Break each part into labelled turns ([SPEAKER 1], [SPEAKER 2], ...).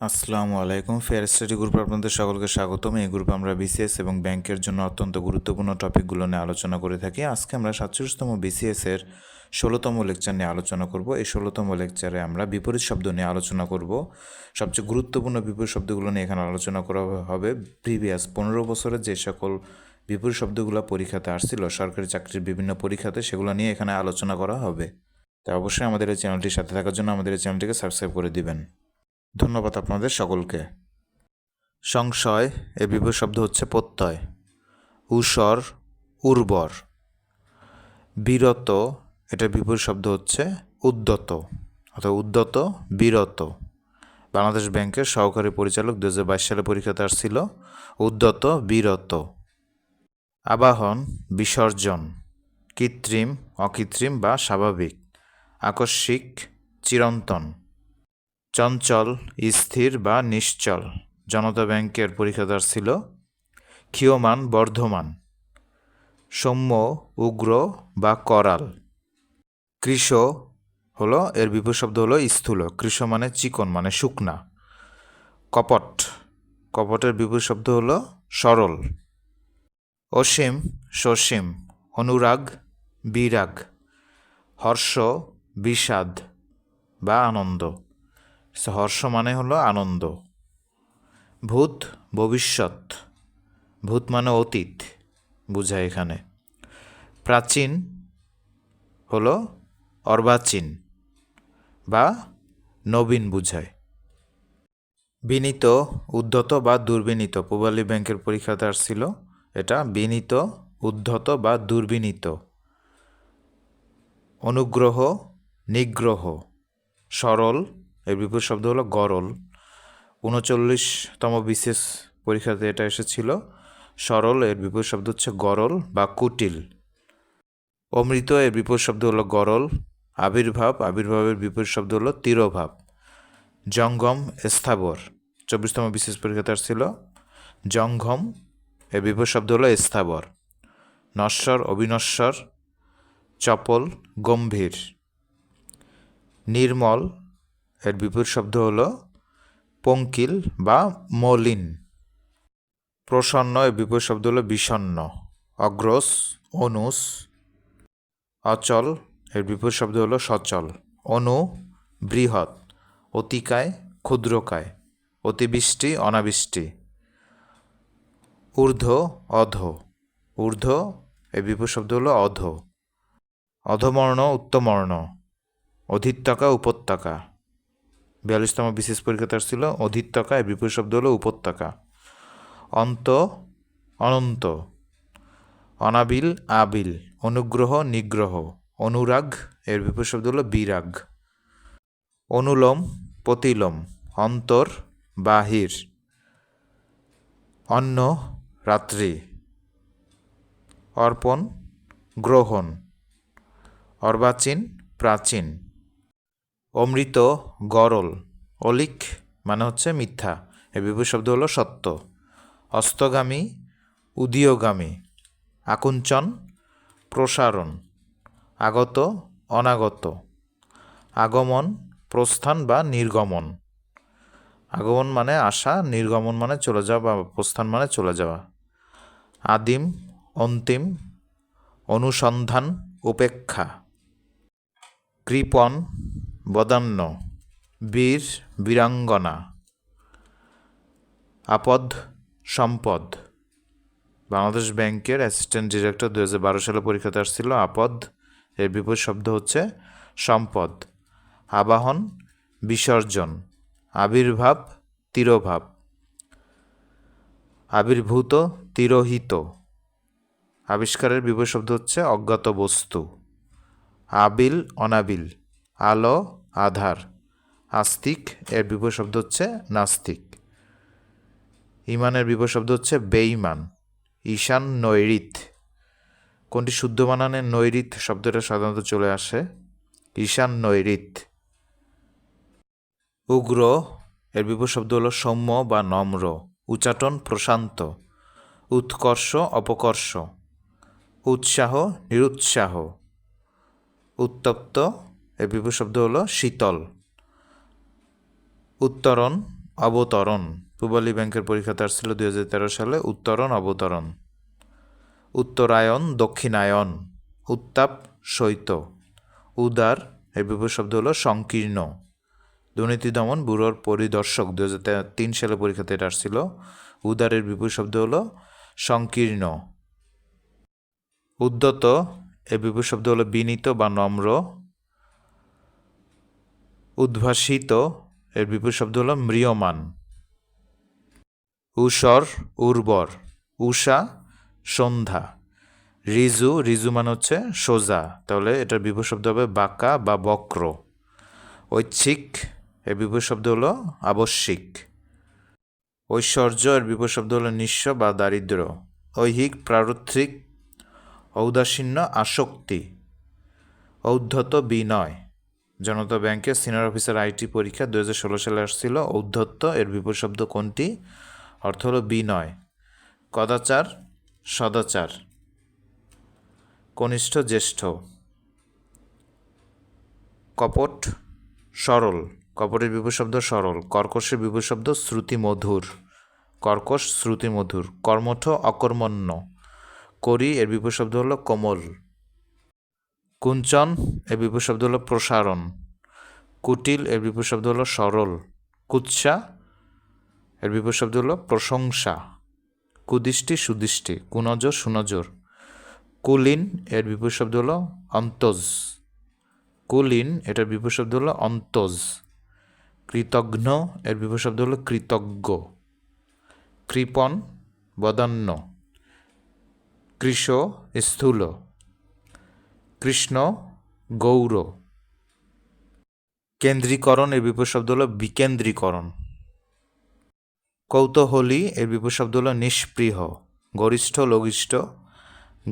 [SPEAKER 1] আসসালামু আলাইকুম। Fair study গ্রুপে আপনাদের সকলকে স্বাগতম। এই গ্রুপে আমরা বিসিএস এবং ব্যাংকের জন্য অত্যন্ত গুরুত্বপূর্ণ টপিকগুলো নিয়ে আলোচনা করে থাকি। আজকে আমরা সাতচল্লিশতম বিসিএস এর ষোলোতম লেকচার নিয়ে আলোচনা করব। এই ষোলোতম লেকচারে আমরা বিপরীত শব্দ নিয়ে আলোচনা করব। সবচেয়ে গুরুত্বপূর্ণ বিপরীত শব্দগুলো নিয়ে এখানে আলোচনা করা হবে। প্রিভিয়াস পনেরো বছরে যে সকল বিপরীত শব্দগুলো পরীক্ষাতে আসছিল, সরকারি চাকরির বিভিন্ন পরীক্ষাতে সেগুলো নিয়ে এখানে আলোচনা করা হবে। তাই অবশ্যই আমাদের এই চ্যানেলটির সাথে থাকার জন্য আমাদের এই চ্যানেলটিকে সাবস্ক্রাইব করে দিবেন। ধন্যবাদ আপনাদের সকলকে। সংশয়, এ বিপরীত শব্দ হচ্ছে প্রত্যয়। উসর উর্বর। বিরত, এটা বিপরীত শব্দ হচ্ছে উদ্যত। অর্থাৎ উদ্যত, বিরত। বাংলাদেশ ব্যাংকের সহকারী পরিচালক দু হাজার বাইশ সালে পরীক্ষাতে আসছিল উদ্যত, বিরত। আবাহন, বিসর্জন। কৃত্রিম, অকৃত্রিম বা স্বাভাবিক। আকস্মিক, চিরন্তন। চঞ্চল, স্থির বা নিশ্চল। জনতা ব্যাংকের পরীক্ষাদার ছিল ক্ষীয়মান বর্ধমান। সৌম্য, উগ্র বা করাল। কৃষ হলো, এর বিপরীত শব্দ হলো স্থূল। কৃষ মানে চিকন মানে শুকনা। কপট। কপটের বিপরীত শব্দ হলো সরল। অসীম, সসীম। অনুরাগ, বিরাগ। হর্ষ, বিষাদ বা আনন্দ। হর্ষ মানে হলো আনন্দ। ভূত ভবিষ্যৎ, ভূত মানে অতীত, বুঝায় এখানে। প্রাচীন হলো অর্বাচীন বা নবীন বুঝায়। বিনীত, উদ্ধত বা দুর্বিনীত, পূবালী ব্যাংকের পরীক্ষাতে আসছিল এটা, বিনীত, উদ্ধত বা দুর্বিনীত। অনুগ্রহ, নিগ্রহ, সরল এর বিপরীত শব্দ হলো গরল। উনচল্লিশতম বিশেষ পরীক্ষাতে এটা এসেছিল। সরল এর বিপরীত শব্দ হচ্ছে গরল বা কুটিল। অমৃত এর বিপরীত শব্দ হলো গরল। আবির্ভাব, আবির্ভাবের বিপরীত শব্দ হলো তিরোভাব। জঙ্গম, স্থাবর। চব্বিশতম বিশেষ পরীক্ষাতে ছিল জঙ্গম এর বিপরীত শব্দ হলো স্থাবর। নশ্বর, অবিনশ্বর, চপল, গম্ভীর। নির্মল এর বিপরীত শব্দ হল পঙ্কিল বা মলিন। প্রসন্ন এর বিপরীত শব্দ হলো বিষণ্ন অগ্রস, অনুস, অচল এর বিপরীত শব্দ হলো সচল। অনু, বৃহৎ, অতিকায়, ক্ষুদ্রকায়, অতিবৃষ্টি, অনাবৃষ্টি। ঊর্ধ্ব, অধ, ঊর্ধ্ব এর বিপরীত শব্দ হলো অধ। অধমর্ণ, উত্তমর্ণ, অধিত্যকা, উপত্যকা। বিয়াল্লিশতম বিশেষ পরীক্ষাতে আসছিল, অধিত্যকা এর বিপরীত শব্দ হলো উপত্যকা। অন্ত, অনন্ত, অনাবিল, আবিল, অনুগ্রহ, নিগ্রহ, অনুরাগ এর বিপরীত শব্দ হলো বিরাগ। অনুলোম, প্রতিলোম, অন্তর, বাহির, অন্ন, রাত্রি, অর্পণ, গ্রহণ, অর্বাচীন, প্রাচীন। অমৃত গরল। অলিক মানে হচ্ছে মিথ্যা। এর বিপরীত শব্দ হলো সত্য। অস্তগামী, উদীয়গামী। আকুঞ্চন, প্রসারণ। আগত, অনাগত। আগমন, প্রস্থান বা নির্গমন। আগমন মানে আসা, নির্গমন মানে চলে যাওয়া বা প্রস্থান মানে চলে যাওয়া। আদিম, অন্তিম। অনুসন্ধান, উপেক্ষা। কৃপণ বদান্য, বীর বীরাঙ্গনা, আপদ সম্পদ। বাংলাদেশ ব্যাংকের অ্যাসিস্ট্যান্ট ডিরেক্টর দু হাজার বারো সালে পরীক্ষাতে আসছিল, আপদ, এর বিপরীত শব্দ হচ্ছে সম্পদ। আবাহন, বিসর্জন, আবির্ভাব, তিরোভাব। আবির্ভূত, তিরোহিত। আবিষ্কারের বিপরীত শব্দ হচ্ছে অজ্ঞাত বস্তু আবিল, অনাবিল। আলো, আধার। আস্তিক, এর বিপরীত শব্দ হচ্ছে নাস্তিক। ইমানের বিপরীত শব্দ হচ্ছে বেঈমান। ঈশান নৈরিত। কোনটি শুদ্ধ বানানে নৈরিত শব্দটা সাধারণত চলে আসে? ঈশান নৈরিত। উগ্র, এর বিপরীত শব্দ হলো সৌম্য বা নম্র। উচাটন প্রশান্ত। উৎকর্ষ, অপকর্ষ। উৎসাহ, নিরুৎসাহ। উত্তপ্ত এর বিপরীত শব্দ হলো শীতল। উত্তরণ, অবতরণ। পূবালী ব্যাংকের পরীক্ষাতে আসছিল দুই হাজার তেরো সালে, উত্তরণ, অবতরণ। উত্তরায়ণ দক্ষিণায়ন উত্তাপ শৈত উদার, এর বিপরীত শব্দ হলো সংকীর্ণ। দুর্নীতি দমন ব্যুরোর পরিদর্শক দু তিন সালে পরীক্ষাতে এটা আসছিল উদারের বিপরীত শব্দ হলো সংকীর্ণ। উদ্যত, এর বিপরীত শব্দ হলো বিনীত বা নম্র। উদ্ভাসিত, এর বিপুল শব্দ হলো ম্রিয়মান। উষর, উর্বর। উষা, সন্ধ্যা। রিজু রিজু মানে হচ্ছে সোজা। তাহলে এটার বিপরীত শব্দ হবে বাঁকা বা বক্র। ঐচ্ছিক, এর বিপরীত শব্দ হলো আবশ্যিক। ঐশ্বর্য, এর বিপুল শব্দ হলো নিঃস্ব বা দারিদ্র ঐহিক প্রারথিক ঔদাসীন্য, আসক্তি। ঔদ্ধত, বিনয়। জনতা ব্যাংকের সিনিয়র অফিসার আইটি পরীক্ষা দু হাজার ষোলো সালে আসছিল। ঔদ্ধত্য, এর বিপরীত শব্দ কোনটি? অর্থ হলো বিনয় কদাচার, সদাচার। কনিষ্ঠ, জ্যেষ্ঠ। কপট, সরল। কপটের বিপরীত শব্দ সরল। কর্কশের বিপরীত শব্দ শ্রুতি মধুর কর্কশ, শ্রুতিমধুর। কর্মঠ, অকর্মণ্য। করি, এর বিপরীত শব্দ হলো কোমল। কুঞ্চন, এর বিপরীত শব্দ হলো প্রসারণ। কুটিল, এর বিপরীত শব্দ হলো সরল। কুৎসা, এর বিপরীত শব্দ হলো প্রশংসা। কুদৃষ্টি, সুদৃষ্টি, কুনজর, সুনজর। কুলীন, এর বিপরীত শব্দ হলো অন্তজ। কুলিন, এটার বিপরীত শব্দ হলো অন্তজ। কৃতঘ্ন, এর বিপরীত শব্দ হলো কৃতজ্ঞ। কৃপণ বদান্য কৃষ, স্থূল। কৃষ্ণ গৌর। কেন্দ্রীকরণ এর বিপরীত শব্দ হলো বিকেন্দ্রীকরণ। কৌতূহলী এর বিপরীত শব্দ হলো নিষ্পৃহ গরিষ্ঠ, লঘিষ্ঠ,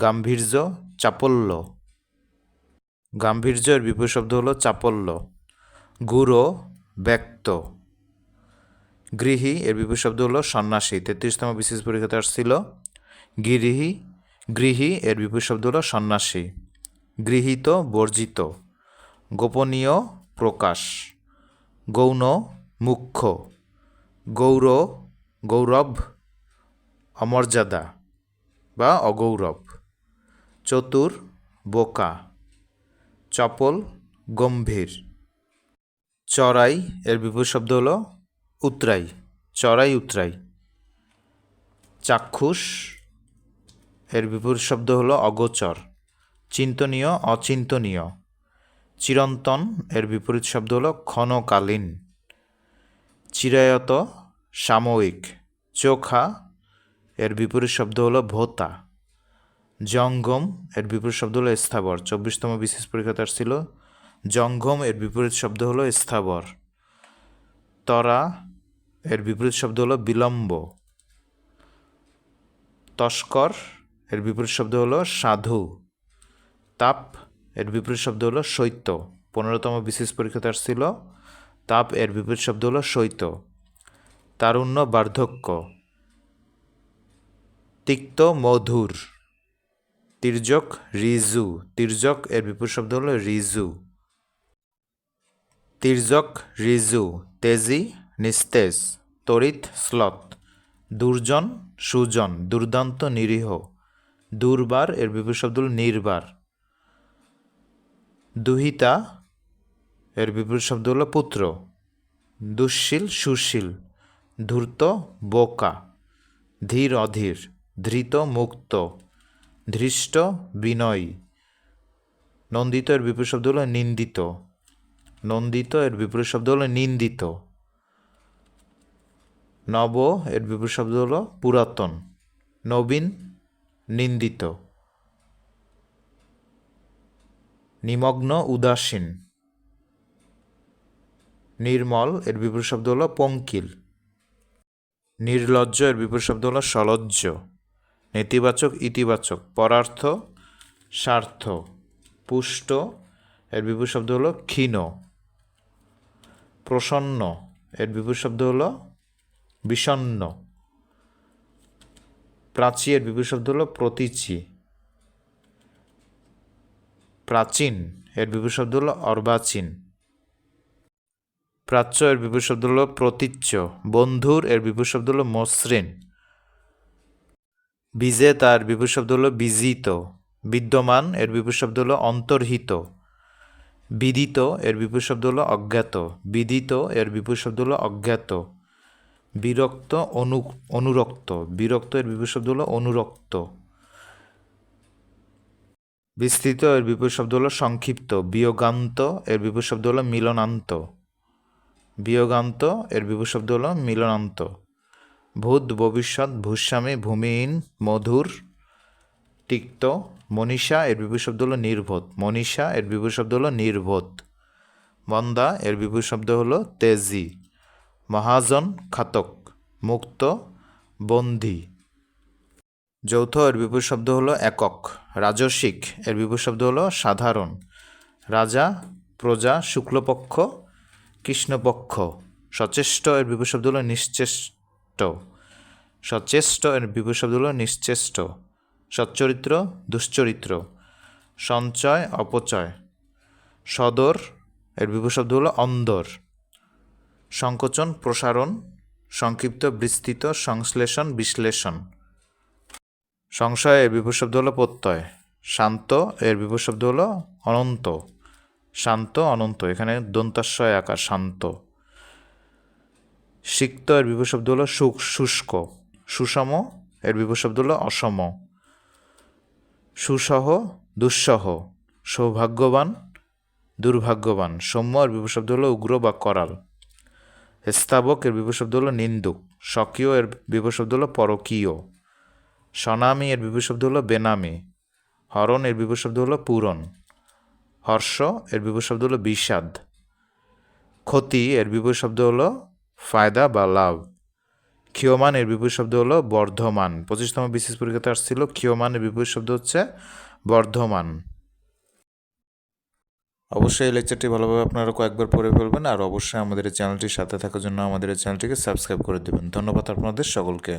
[SPEAKER 1] গাম্ভীর্য, চাপল্য। গাম্ভীর্য এর বিপরীত শব্দ হলো চাপল্য, গুরু, ব্যক্ত। গৃহী এর বিপরীত শব্দ হলো সন্ন্যাসী, তেত্রিশতম বিশেষ পরীক্ষাতে আসছিল গৃহী গৃহী এর বিপরীত শব্দ হলো সন্ন্যাসী। গৃহীত, বর্জিত। গোপনীয়, প্রকাশ। গৌণ, মুখ্য। গৌর, গৌরব, অমর্যাদা বা অগৌরব। চতুর, বোকা। চপল, গম্ভীর। চড়াই, এর বিপরীত শব্দ হলো উতরাই। চড়াই, উতরাই। চাক্ষুষ, এর বিপরীত শব্দ হলো অগোচর। চিন্তনীয়, অচিন্তনীয়। চিরন্তন, এর বিপরীত শব্দ হলো ক্ষণকালীন। চিরায়ত, সাময়িক। চোখা, এর বিপরীত শব্দ হলো ভোতা। জঙ্গম, এর বিপরীত শব্দ হলো স্থাবর। চব্বিশতম বিশেষ পরীক্ষাতে আসছিল, জঙ্গম, এর বিপরীত শব্দ হলো স্থাবর। তরা, এর বিপরীত শব্দ হলো বিলম্ব। তস্কর, এর বিপরীত শব্দ হলো সাধু। তাপ এর বিপরীত শব্দ হলো শৈত্য পনেরোতম বিশেষ পরীক্ষাতে আসছিল, তাপ এর বিপরীত শব্দ হলো শৈত্য তারুণ্য বার্ধক্য। তিক্ত মধুর। তির্যক রিজু। তির্যক এর বিপরীত শব্দ হলো রিজু। তির্যক রিজু। তেজি, নিস্তেজ। তরিত স্লথ। দুর্জন, সুজন। দুর্দান্ত নিরীহ। দুর্বার এর বিপরীত শব্দ হলো নির্বার। দুহিতা, এর বিপরীত শব্দ হলো পুত্র। দুঃশীল, সুশীল, ধূর্ত, বোকা, ধীর, অধীর, ধৃত, মুক্ত, ধৃষ্ট, বিনয়ী। নন্দিত এর বিপরীত শব্দ হলো নিন্দিত। নন্দিত এর বিপরীত শব্দ হলো নিন্দিত। নব এর বিপরীত শব্দ হলো পুরাতন। নবীন, নিন্দিত। নিমগ্ন, উদাসীন। নির্মল, এর বিপরীত শব্দ হলো পঙ্কিল। নির্লজ্জ, এর বিপরীত শব্দ হলো সলজ্জ। নেতিবাচক, ইতিবাচক। পরার্থ, স্বার্থ। পুষ্ট, এর বিপরীত শব্দ হলো ক্ষীণ। প্রসন্ন, এর বিপরীত শব্দ হলো বিষণ্ন প্রাচী, এর বিপরীত শব্দ হলো প্রতীচী। প্রাচীন এর বিপরীত শব্দ হলো অর্বাচীন। প্রাচ্য এর বিপরীত শব্দ হলো প্রতীচ্য। বন্ধুর এর বিপরীত শব্দ হলো মসৃণ। বিজেতা এর বিপরীত শব্দ হলো বিজিত। বিদ্যমান এর বিপরীত শব্দ হলো অন্তর্হিত। বিদিত এর বিপরীত শব্দ হলো অজ্ঞাত। বিদিত এর বিপরীত শব্দ হলো অজ্ঞাত। বিরক্ত অনু, অনুরক্ত। বিরক্ত এর বিপরীত শব্দ হলো অনুরক্ত। বিস্তৃত, এর বিপরীত শব্দ হলো সংক্ষিপ্ত। বিয়োগান্ত, এর বিপরীত শব্দ হলো মিলনান্ত। বিয়োগান্ত, এর বিপরীত শব্দ হলো মিলনান্ত। ভূত, ভবিষ্যৎ, ভূস্বামী, ভূমিহীন, মধুর, তিক্ত, মনীষা, এর বিপরীত শব্দ হলো নির্বোধ মনীষা, এর বিপরীত শব্দ হলো নির্বোধ মন্দা এর বিপরীত শব্দ হলো তেজি। মহাজন, খাতক। মুক্ত, বন্দী। যৌথ এর বিপরীত শব্দ হলো একক। রাজসিক এর বিপরীত শব্দ হলো সাধারণ। রাজা, প্রজা, শুক্লপক্ষ, কৃষ্ণপক্ষ। সচেষ্ট এর বিপরীত শব্দ হলো নিশ্চেষ্ট। সচেষ্ট এর বিপরীত শব্দ হলো নিশ্চেষ্ট। সচ্চরিত্র, দুশ্চরিত্র। সঞ্চয়, অপচয়। সদর এর বিপরীত শব্দ হলো অন্দর। সংকোচন, প্রসারণ। সংক্ষিপ্ত, বিস্তৃত, সংশ্লেষণ, বিশ্লেষণ। সংশয় এর বিপরীত শব্দ হলো প্রত্যয়। শান্ত, এর বিপরীত শব্দ হলো অনন্ত। শান্ত, অনন্ত। এখানে দন্তাশ্রয় আকার, শান্ত। সিক্ত, এর বিপরীত শব্দ হলো সুখ, শুষ্ক। সুষম, এর বিপরীত শব্দ হলো অসম। সুসহ, দুঃসহ। সৌভাগ্যবান, দুর্ভাগ্যবান। সৌম্য, এর বিপরীত শব্দ হলো উগ্র বা করাল। স্তাবক এর বিপরীত শব্দ হলো নিন্দুক। স্বকীয়, এর বিপরীত শব্দ হলো পরকীয়। স্বনামী এর বিপরীত শব্দ হলো বেনামি। হরণ এর বিপরীত শব্দ হলো পূরণ। হর্ষ এর বিপরীত শব্দ হলো বিষাদ। ক্ষতি এর বিপরীত শব্দ হলো ফায়দা বা লাভ। ক্ষীয়মান এর বিপরীত শব্দ হলো বর্ধমান। পঁচিশতম বিশেষ পরীক্ষাতে আসছিল, ক্ষীয়মান এর বিপরীত শব্দ হচ্ছে বর্ধমান। অবশ্যই এই লেকচারটি ভালোভাবে আপনারা কয়েকবার পড়ে ফেলবেন, আর অবশ্যই আমাদের এই চ্যানেলটির সাথে থাকার জন্য আমাদের এই চ্যানেলটিকে সাবস্ক্রাইব করে দেবেন। ধন্যবাদ আপনাদের সকলকে।